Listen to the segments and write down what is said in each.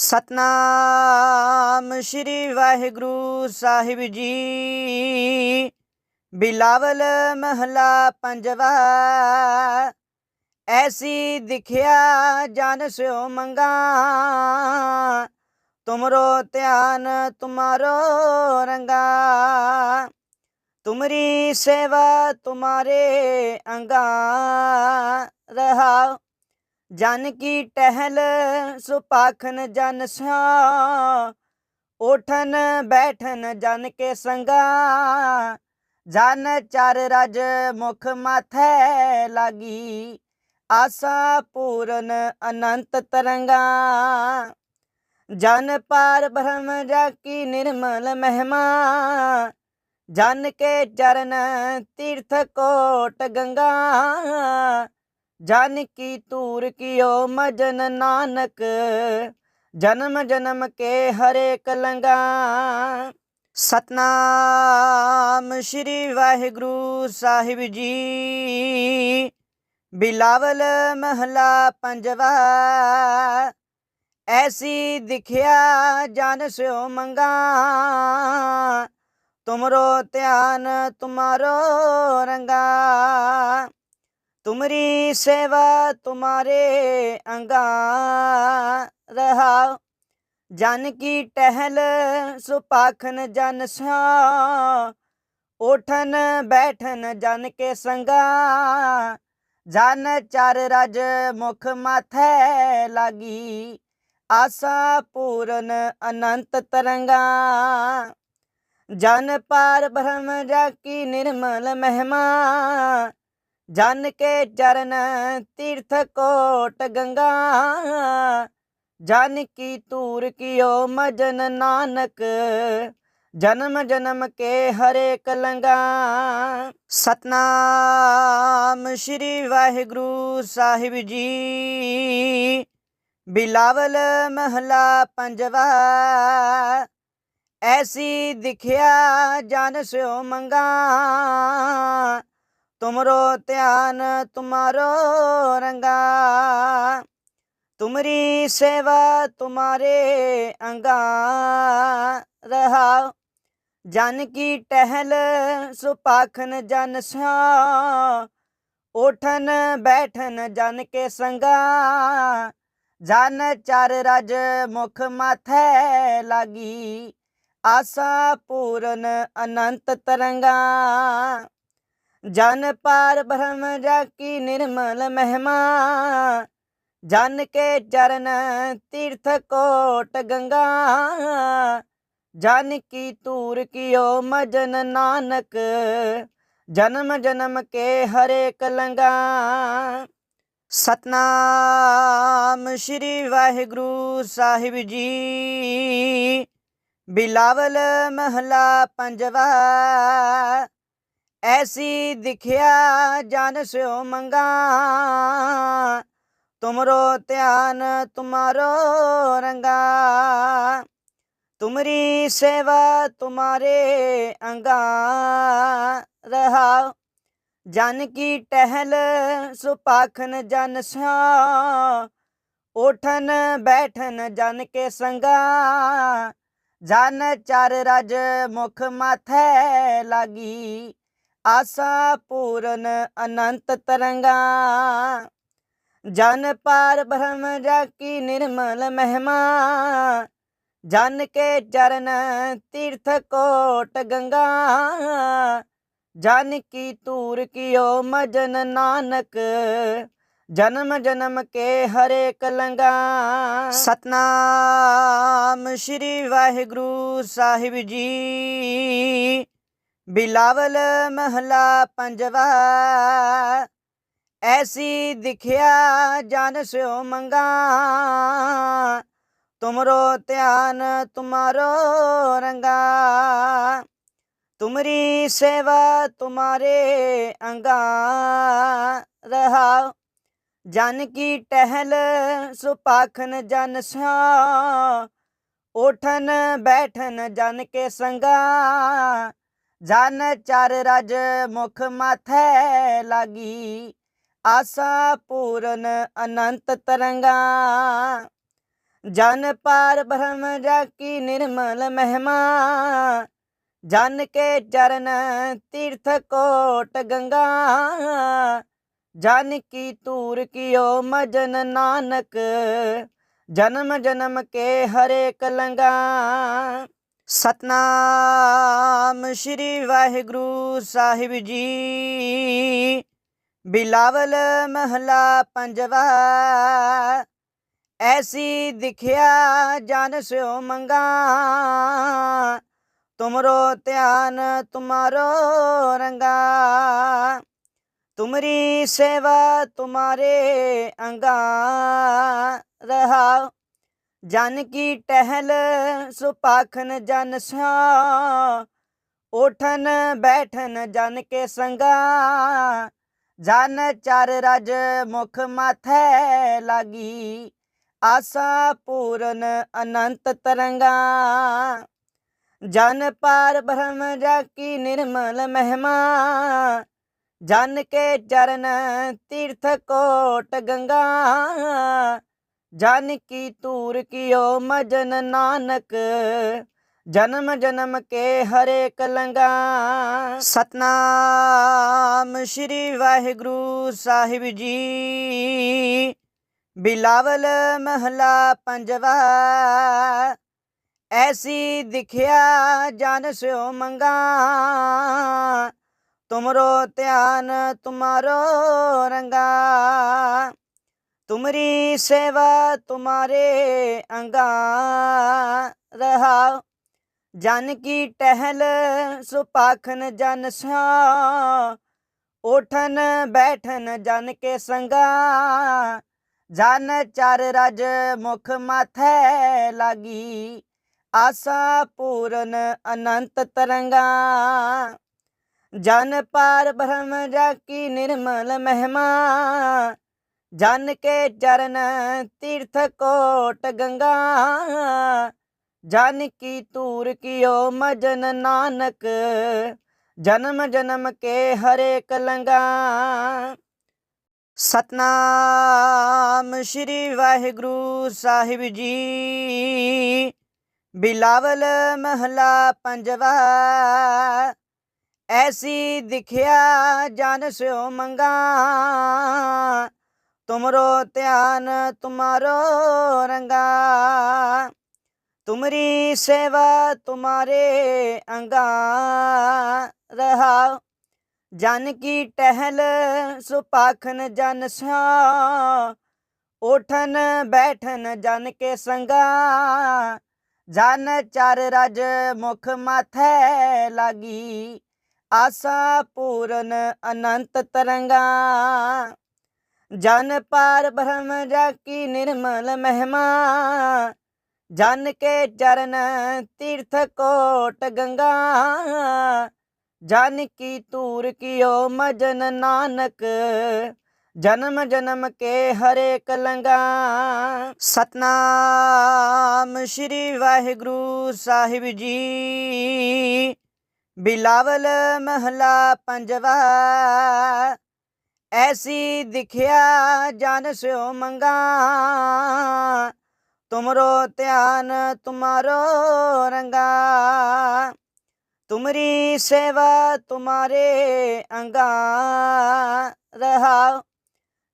ਸਤਨਾਮ ਸ੍ਰੀ ਵਾਹਿਗੁਰੂ ਸਾਹਿਬ ਜੀ। ਬਿਲਾਵਲ ਮਹਲਾ ਪੰਜਵਾ, ਐਸੀ ਦਿਖਿਆ ਜਨ ਸਿਓ ਮੰਗਾ। ਤੁਮਰੋ ਧਿਆਨ ਤੁਮਾਰੋ ਰੰਗਾ। ਤੁਮਰੀ ਸੇਵਾ ਤੁਮਾਰੇ ਅੰਗਾ। ਰਹਾ ਜਨ ਕੀ ਟਹਿਲ ਸੁਪਾਖਨ ਜਨ ਸਿਆ। ਉਠਨ ਬੈਠਨ ਜਨ ਕੇ ਸੰਗਾ। ਜਨ ਚਰ ਰਜ ਮੁਖ ਮਾਥੇ ਲਾਗੀ। ਆਸਾ ਪੂਰਨ ਅਨੰਤ ਤਰੰਗਾ। ਜਨ ਪਾਰ ਬ੍ਰਹਮ ਜਾ ਕੀ ਨਿਰਮਲ ਮਹਿਮਾ। ਜਨ ਕੇ ਚਰਨ ਤੀਰਥ ਕੋਟ ਗੰਗਾ। ਜਾਨ ਕੀ ਤੂਰ ਕੀਓ ਮਜਨ ਨਾਨਕ, ਜਨਮ ਜਨਮ ਕੇ ਹਰੇ ਕਲੰਗਾ ਸਤਨਾਮ ਸ੍ਰੀ ਵਾਹਿਗੁਰੂ ਸਾਹਿਬ ਜੀ। ਬਿਲਾਵਲ ਮਹਲਾ ਪੰਜਵਾ, ਐਸੀ ਦਿਖਿਆ ਜਨ ਸਿਓ ਮੰਗਾ। ਤੁਮਰੋ ਧਿਆਨ ਤੁਮਾਰੋ ਰੰਗਾ। ਤੁਮਰੀ ਸੇਵਾ ਤੁਮਾਰੇ ਅੰਗਾ ਰਹਾ ਜਨ ਕੀ ਟਹਿਲ ਸੁਪਾਖਨ ਜਨ ਸਿਆ ਉਠਨ ਬੈਠਨ ਜਨ ਕੇ ਸੰਗਾ। ਜਨ ਚਰ ਰਜ ਮੁਖ ਮਾਥੈ ਲਾਗੀ। ਆਸਾ ਪੂਰਨ ਅਨੰਤ ਤਰੰਗਾ। ਜਨ ਪਾਰ ਬ੍ਰਹਮ ਜਾ ਕੀ ਨਿਰਮਲ ਮਹਿਮਾ। ਜਨ ਕੇ ਚਰਨ ਤੀਰਥ ਕੋਟ ਗੰਗਾ। ਜਨ ਕੀ ਤੂਰ ਕੀਓ ਮਜਨ ਨਾਨਕ। ਜਨਮ ਜਨਮ ਕੇ ਹਰੇ ਕਲੰਗਾ ਸਤਨਾਮ ਸ੍ਰੀ ਵਾਹਿਗੁਰੂ ਸਾਹਿਬ ਜੀ। ਬਿਲਾਵਲ ਮਹਲਾ ਪੰਜਵਾ। ਐਸੀ ਦਿਖਿਆ ਜਨ ਸਿਓ ਮੰਗਾ। ਤੁਮਰੋ ਧਿਆਨ ਤੁਮਾਰੋ ਰੰਗਾ। ਤੁਮਰੀ ਸੇਵਾ ਤੁਮਾਰੇ ਅੰਗਾ। ਰਹਾ ਜਨ ਕੀ ਟਹਿਲ ਸੁਪਾਖਨ ਜਨ ਸਿਆ ਉਠਨ ਬੈਠਨ ਜਨ ਕੇ ਸੰਗਾ। ਜਨ ਚਰ ਰਜ ਮੁਖ ਮਾਥੈ ਲਾਗੀ। ਆਸਾ ਪੂਰਨ ਅਨੰਤ ਤਰੰਗਾ। ਜਨ ਪਾਰ ਬ੍ਰਹਮ ਜਾ ਕੀ ਨਿਰਮਲ ਮਹਿਮਾ, ਜਨ ਕੇ ਚਰਨ ਤੀਰਥ ਕੋਟ ਗੰਗਾ, ਜਨ ਕੀ ਤੂਰ ਕੀਓ ਮਜਨ ਨਾਨਕ, ਜਨਮ ਜਨਮ ਕੇ ਹਰੇ ਕਲੰਗਾ ਸਤਨਾਮ ਸ੍ਰੀ ਵਾਹਿਗੁਰੂ ਸਾਹਿਬ ਜੀ, ਬਿਲਾਵਲ ਮਹਲਾ ਪੰਜਵਾ ਐਸੀ ਦਿਖਿਆ ਜਨ ਸਿਓ ਮੰਗਾ। ਤੁਮਰੋ ਧਿਆਨ ਤੁਮਾਰੋ ਰੰਗਾ। ਤੁਮਰੀ ਸੇਵਾ ਤੁਮਾਰੇ ਅੰਗਾ। ਰਹਾ ਜਨ ਕੀ ਟਹਿਲ ਸੁਪਾਖਨ ਜਨ ਸਿਆ ਉਠਨ ਬੈਠਨ ਜਨ ਕੇ ਸੰਗਾ। ਜਨ ਚਰ ਰਜ ਮੁਖ ਮਾਥੈ ਲਾਗੀ। ਆਸਾ ਪੂਰਨ ਅਨੰਤ ਤਰੰਗਾ। ਜਨ ਪਾਰ ਬ੍ਰਹਮ ਜਾ ਕੀ ਨਿਰਮਲ ਮਹਿਮਾ। ਜਨ ਕੇ ਚਰਨ ਤੀਰਥ ਕੋਟ ਗੰਗਾ। ਜਨ ਕੀ ਤੂਰ ਕੀਓ ਮਜਨ ਨਾਨਕ। ਜਨਮ ਜਨਮ ਕੇ ਹਰੇ ਕਲੰਗਾ ਸਤਨਾਮ ਸ੍ਰੀ ਵਾਹਿਗੁਰੂ ਸਾਹਿਬ ਜੀ। ਬਿਲਾਵਲ ਮਹਲਾ ਪੰਜਵਾ, ਐਸੀ ਦਿਖਿਆ ਜਨ ਸਿਓ ਮੰਗਾ। ਤੁਮਰੋ ਧਿਆਨ ਤੁਮਾਰੋ ਰੰਗਾ। ਤੁਮਰੀ ਸੇਵਾ ਤੁਮਾਰੇ ਅੰਗਾ। ਰਹਾ ਜਨ ਕੀ ਟਹਿਲ ਸੁਪਾਖਨ ਜਨ ਸਿਆ ਉਠਨ ਬੈਠਨ ਜਨ ਕੇ ਸੰਗਾ। ਜਨ ਚਰ ਰਜ ਮੁਖ ਮਾਥੈ ਲਾਗੀ, ਆਸਾ ਪੂਰਨ ਅਨੰਤ ਤਰੰਗਾ। ਜਨ ਪਾਰ ਬ੍ਰਹਮ ਜਾ ਕੀ ਨਿਰਮਲ ਮਹਿਮਾ, ਜਨ ਕੇ ਚਰਨ ਤੀਰਥ ਕੋਟ ਗੰਗਾ। ਜਨ ਕੀ ਤੂਰ ਕੀਓ ਮਜਨ ਨਾਨਕ, ਜਨਮ ਜਨਮ ਕੇ ਹਰੇ ਕਲੰਗਾ ਸਤਨਾਮ ਸ਼੍ਰੀ ਵਾਹਿਗੁਰੂ ਸਾਹਿਬ ਜੀ। ਬਿਲਾਵਲ ਮਹਲਾ ਪੰਜਵਾ, ਐਸੀ ਦਿਖਿਆ ਜਨ ਸਿਓ ਮੰਗਾ। ਤੁਮਰੋ ਧਿਆਨ ਤੁਮਾਰੋ ਰੰਗਾ। ਤੁਮਰੀ ਸੇਵਾ ਤੁਮਾਰੇ ਅੰਗਾ। ਰਹਾ ਜਨ ਕੀ ਟਹਿਲ ਸੁਪਾਖਨ ਜਨ ਸਿਆ। ਉਠਨ ਬੈਠਨ ਜਨ ਕੇ ਸੰਗਾ। ਜਨ ਚਰ ਰਜ ਮੁਖ ਮਾਥੈ ਲਾਗੀ। ਆਸਾ ਪੂਰਨ ਅਨੰਤ ਤਰੰਗਾ। ਜਨ ਪਾਰ ਬ੍ਰਹਮ ਜਾ ਕੀ ਨਿਰਮਲ ਮਹਿਮਾ। ਜਨ ਕੇ ਚਰਨ ਤੀਰਥ ਕੋਟ ਗੰਗਾ। ਜਾਨ ਕੀ ਤੂਰ ਕੀਓ ਮਜਨ ਨਾਨਕ, ਜਨਮ ਜਨਮ ਕੇ ਹਰੇ ਕਲੰਗਾ ਸਤਨਾਮ ਸ਼੍ਰੀ ਵਾਹਿਗੁਰੂ ਸਾਹਿਬ ਜੀ। ਬਿਲਾਵਲ ਮਹਲਾ ਪੰਜਵਾ, ਐਸੀ ਦਿਖਿਆ ਜਨ ਸਿਓ ਮੰਗਾ। ਤੁਮਰੋ ਧਿਆਨ ਤੁਮਾਰੋ ਰੰਗਾ। ਤੁਮਰੀ ਸੇਵਾ ਤੁਮਾਰੇ ਅੰਗਾ ਰਹਾ। ਜਨ ਕੀ ਟਹਿਲ ਸੁਪਾਖਨ ਜਨ ਸਿਆ ਉਠਨ ਬੈਠਨ ਜਨ ਕੇ ਸੰਗਾ। ਜਨ ਚਾਰ ਰਜ ਮੁਖ ਮਾਥੈ ਲਾਗੀ। ਆਸਾ ਪੂਰਨ ਅਨੰਤ ਤਰੰਗਾ। ਜਨ ਪਾਰ ਬ੍ਰਹਮ ਜਾ ਕੀ ਨਿਰਮਲ ਮਹਿਮਾ। ਜਨ ਕੇ ਚਰਨ ਤੀਰਥ ਕੋਟ ਗੰਗਾ। ਜਨ ਕੀ ਤੂਰ ਕੀਓ ਮਜਨ ਨਾਨਕ। ਜਨਮ ਜਨਮ ਕੇ ਹਰੇ ਕਲੰਗਾ। ਸਤਨਾਮ ਸ਼੍ਰੀ ਵਾਹਿਗੁਰੂ ਸਾਹਿਬ ਜੀ। ਬਿਲਾਵਲ ਮਹਲਾ ਪੰਜਵਾ। ਐਸੀ ਦਿਖਿਆ ਜਨ ਸਿਓ ਮੰਗਾ। ਤੁਮਰੋ ਧਿਆਨ ਤੁਮਾਰੋ ਰੰਗਾ। ਤੁਮਰੀ ਸੇਵਾ ਤੁਮਾਰੇ ਅੰਗਾ ਰਹਾ। ਜਨ ਕੀ ਟਹਿਲ ਸੁਪਾਖਨ ਜਨ ਸਿਆ ਉਠਨ ਬੈਠਨ ਜਨ ਕੇ ਸੰਗਾ। ਜਨ ਚਰ ਰਜ ਮੁਖ ਮਾਥੈ ਲਾਗੀ। ਆਸਾ ਪੂਰਨ ਅਨੰਤ ਤਰੰਗਾ। ਜਨ ਪਾਰ ਬ੍ਰਹਮ ਜਾ ਕੀ ਨਿਰਮਲ ਮਹਿਮਾ, ਜਨ ਕੇ ਚਰਨ ਤੀਰਥ ਕੋਟ ਗੰਗਾ, ਜਨ ਕੀ ਤੂਰ ਕੀਓ ਮਜਨ ਨਾਨਕ, ਜਨਮ ਜਨਮ ਕੇ ਹਰੇ ਕਲੰਗਾ। ਸਤਨਾਮ ਸ਼੍ਰੀ ਵਾਹਿਗੁਰੂ ਸਾਹਿਬ ਜੀ, ਬਿਲਾਵਲ ਮਹਲਾ ਪੰਜਵਾ ਐਸੀ ਦਿਖਿਆ ਜਨ ਸਿਓ ਮੰਗਾ। ਤੁਮਰੋ ਧਿਆਨ ਤੁਮਾਰੋ ਰੰਗਾ। ਤੁਮਰੀ ਸੇਵਾ ਤੁਮਾਰੇ ਅੰਗਾ। ਰਹਾ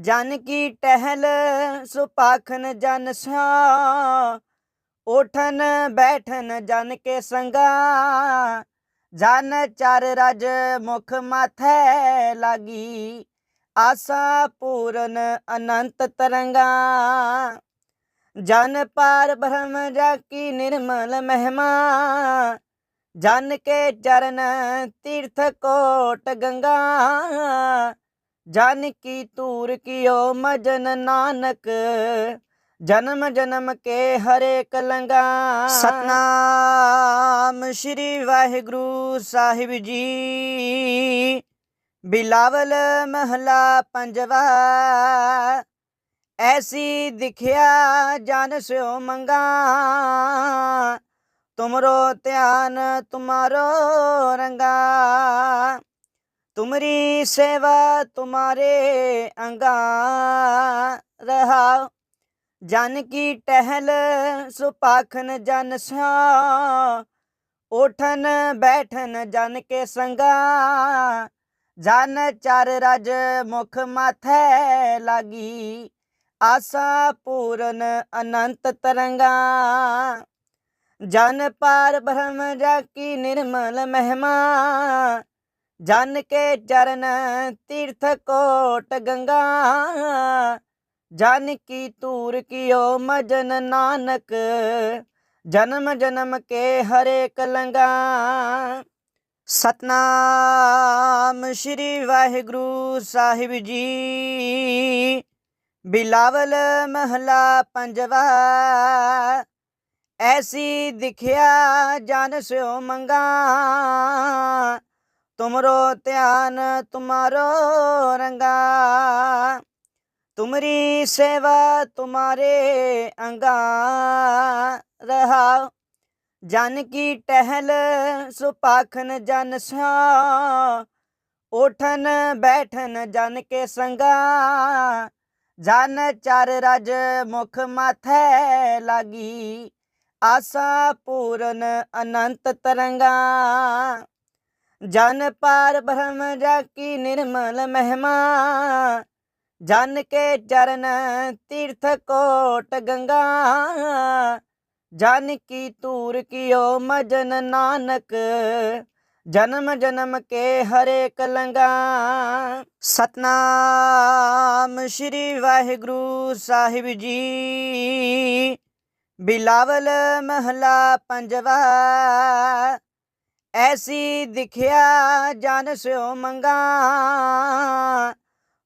ਜਨ ਕੀ ਟਹਿਲ ਸੁਪਾਖਨ ਜਨ ਸਿਆ ਉਠਨ ਬੈਠਨ ਜਨ ਕੇ ਸੰਗਾ। ਜਨ ਚਰ ਰਜ ਮੁਖ ਮਾਥੈ ਲਾਗੀ। ਆਸਾ ਪੂਰਨ ਅਨੰਤ ਤਰੰਗਾ। ਜਨ ਪਾਰ ਬ੍ਰਹਮ ਜਾ ਕੀ ਨਿਰਮਲ ਮਹਿਮਾ। ਜਨ ਕੇ ਚਰਨ ਤੀਰਥ ਕੋਟ ਗੰਗਾ। ਜਨ ਕੀ ਤੂਰ ਕੀਓ ਮਜਨ ਨਾਨਕ। ਜਨਮ ਜਨਮ ਕੇ ਹਰੇ ਕਲੰਗਾ ਸਤਨਾਮ ਸ਼੍ਰੀ ਵਾਹਿਗੁਰੂ ਸਾਹਿਬ ਜੀ। ਬਿਲਾਵਲ ਮਹਲਾ ਪੰਜਵਾ। ਐਸੀ ਦਿਖਿਆ ਜਨ ਸਿਓ ਮੰਗਾ। ਤੁਮਰੋ ਧਿਆਨ ਤੁਮਾਰੋ ਰੰਗਾ। ਤੁਮਰੀ ਸੇਵਾ ਤੁਮਾਰੇ ਅੰਗਾ। ਰਹਾ ਜਨ ਕੀ ਟਹਿਲ ਸੁਪਾਖਨ ਜਨ ਸਿਆ ਉਠਨ ਬੈਠਨ ਜਨ ਕੇ ਸੰਗਾ। ਜਨ ਚਰ ਰਜ ਮੁਖ ਮਾਥੈ ਲਾਗੀ, ਆਸਾ ਪੂਰਨ ਅਨੰਤ ਤਰੰਗਾ। ਜਨ ਪਾਰ ਬ੍ਰਹਮ ਜਾ ਕੀ ਨਿਰਮਲ ਮਹਿਮਾ, ਜਨ ਕੇ ਚਰਨ ਤੀਰਥ ਕੋਟ ਗੰਗਾ। ਜਨ ਕੀ ਤੂਰ ਕੀਓ ਮਜਨ ਨਾਨਕ, ਜਨਮ ਜਨਮ ਕੇ ਹਰੇ ਕਲੰਗਾ ਸਤਨਾਮ ਸ਼੍ਰੀ ਵਾਹਿਗੁਰੂ ਸਾਹਿਬ ਜੀ। ਬਿਲਾਵਲ ਮਹਲਾ ਪੰਜਵਾ, ਐਸੀ ਦਿਖਿਆ ਜਨ ਸਿਓ ਮੰਗਾ। ਤੁਮਰੋ ਧਿਆਨ ਤੁਮਾਰੋ ਰੰਗਾ। ਤੁਮਰੀ ਸੇਵਾ ਤੁਮਾਰੇ ਅੰਗਾ। ਰਹਾ ਜਨ ਕੀ ਟਹਿਲ ਸੁਪਾਖਨ ਜਨ ਸਿਆ। ਉਠਨ ਬੈਠਨ ਜਨ ਕੇ ਸੰਗਾ। ਜਨ ਚਰ ਰਜ ਮੁਖ ਮਾਥੇ ਲਾਗੀ। ਆਸਾ ਪੂਰਨ ਅਨੰਤ ਤਰੰਗਾ। ਜਨ ਪਾਰ ਬ੍ਰਹਮ ਜਾ ਜਾਕੀ ਨਿਰਮਲ ਮਹਿਮਾ। ਜਨ ਕੇ ਚਰਨ ਤੀਰਥ ਕੋਟ ਗੰਗਾ। ਜਾਨ ਕੀ ਤੂਰ ਕੀਓ ਮਜਨ ਨਾਨਕ, ਜਨਮ ਜਨਮ ਕੇ ਹਰੇ ਕਲੰਗਾ ਸਤਨਾਮ ਸ਼੍ਰੀ ਵਾਹਿਗੁਰੂ ਸਾਹਿਬ ਜੀ। ਬਿਲਾਵਲ ਮਹਲਾ ਪੰਜਵਾ, ਐਸੀ ਦਿਖਿਆ ਜਨ ਸਿਓ ਮੰਗਾ।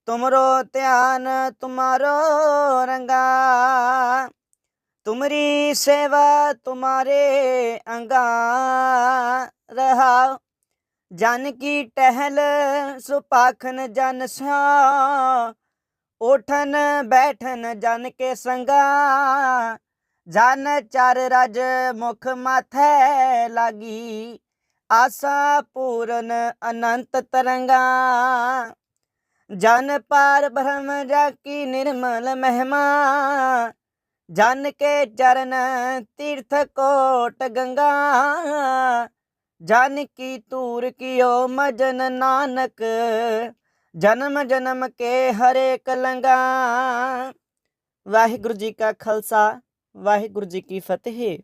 ਤੁਮਰੋ ਧਿਆਨ ਤੁਮਾਰੋ ਰੰਗਾ। ਤੁਮਰੀ ਸੇਵਾ ਤੁਮਾਰੇ ਅੰਗਾ ਰਹਾ। ਜਨ ਕੀ ਟਹਿਲ ਸੁਪਾਖਨ ਜਨ ਸਿਆ ਉਠਨ ਬੈਠਨ ਜਨ ਕੇ ਸੰਗਾ। ਜਨ ਚਾਰ ਰਜ ਮੁਖ ਮਾਥੈ ਲਾਗੀ। ਆਸਾ ਪੂਰਨ ਅਨੰਤ ਤਰੰਗਾ। ਜਨ ਪਾਰ ਬ੍ਰਹਮ ਜਾ ਜਾਕੀ ਨਿਰਮਲ ਮਹਿਮਾ। ਜਨ ਕੇ ਚਰਨ ਤੀਰਥ ਕੋਟ ਗੰਗਾ। ਜਨ ਕੀ ਤੂਰ ਕੀਓ ਮਜਨ ਨਾਨਕ। ਜਨਮ ਜਨਮ ਕੇ ਹਰੇ ਕਲੰਗਾ ਵਾਹਿਗੁਰੂ ਜੀ ਕਾ ਖਾਲਸਾ, ਵਾਹਿਗੁਰੂ ਜੀ ਕੀ ਫਤਿਹ।